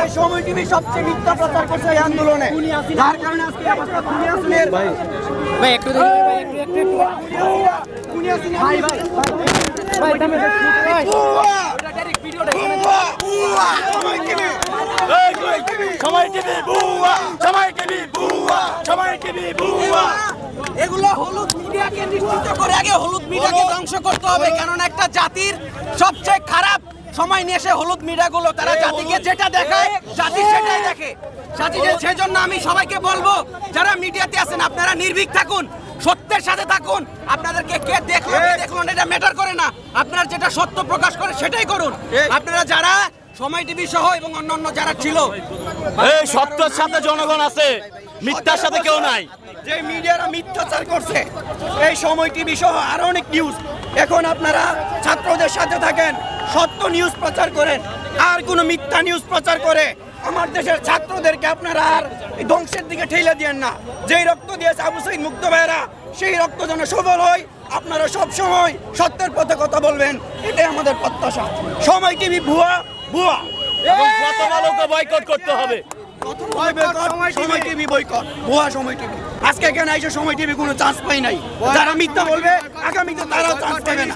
এই সময় টিভি সবচেয়ে মিথ্যা প্রচার করছে এই আন্দোলনে। যার কারণে আজকে এই অবস্থা দুনিয়াসিনের ভাই। একটু দেখি ভাই একটু একটু একটু। দুনিয়াসিনের ভাই ভাই ভাই দামে ভাই সময় টিভি। বুয়া! সময় টিভি বুয়া! সময় টিভি বুয়া! এগুলো হলুদ মিডিয়াকে নিশ্চিত করে আগে হলুদ মিডিয়াকে ধ্বংস করতে হবে কারণ একটা জাতির সবচেয়ে সময় নিয়ে এসে হলুদ মিডিয়াগুলো তারা জাতিকে যেটা দেখায় জাতি সেটাই দেখে। জাতিকে সেজন্য আমি সবাইকে বলব যারা মিডিয়াতে আছেন আপনারা নির্ভীক থাকুন সত্যের সাথে থাকুন। আপনাদেরকে কে দেখল কে দেখল এটা ম্যাটার করে না। আপনারা যেটা সত্য প্রকাশ করে সেটাই করুন। আপনারা যারা সময় টিভি সহ এবং অন্যান্য যারা ছিল এই সত্যের সাথে জনগণ আছে মিথ্যার সাথে কেউ নাই। যে মিডিয়ারা মিথ্যাচার করছে এই সময় টিভি সহ আরও অনেক নিউজ এখন আপনারা ছাত্রদের সাথে থাকেন সত্য নিউজ প্রচার করেন আর কোনো মিথ্যা নিউজ প্রচার করে আমার দেশের ছাত্রদেরকে আপনারা আর ধ্বংসের দিকে ঠেলে দিয়েন না যেই রক্ত দিয়েছে আবু সাইদ মুক্ত ভাইয়েরা সেই রক্ত যেন সবল হয় আপনারা সব সময় সত্যের পথে কথা বলবেন এটাই আমাদের প্রত্যাশা সময় টিভি ভুয়া ভুয়া বয়কট করতে হবে সময় টিভি বয়কট ভুয়া সময় টিভি আজকে এখানে এসে সময় টিভি কোনো চান্স পাই নাই। যারা মিথ্যা বলবে, আগামীতে তারাও চান্স পাবে না।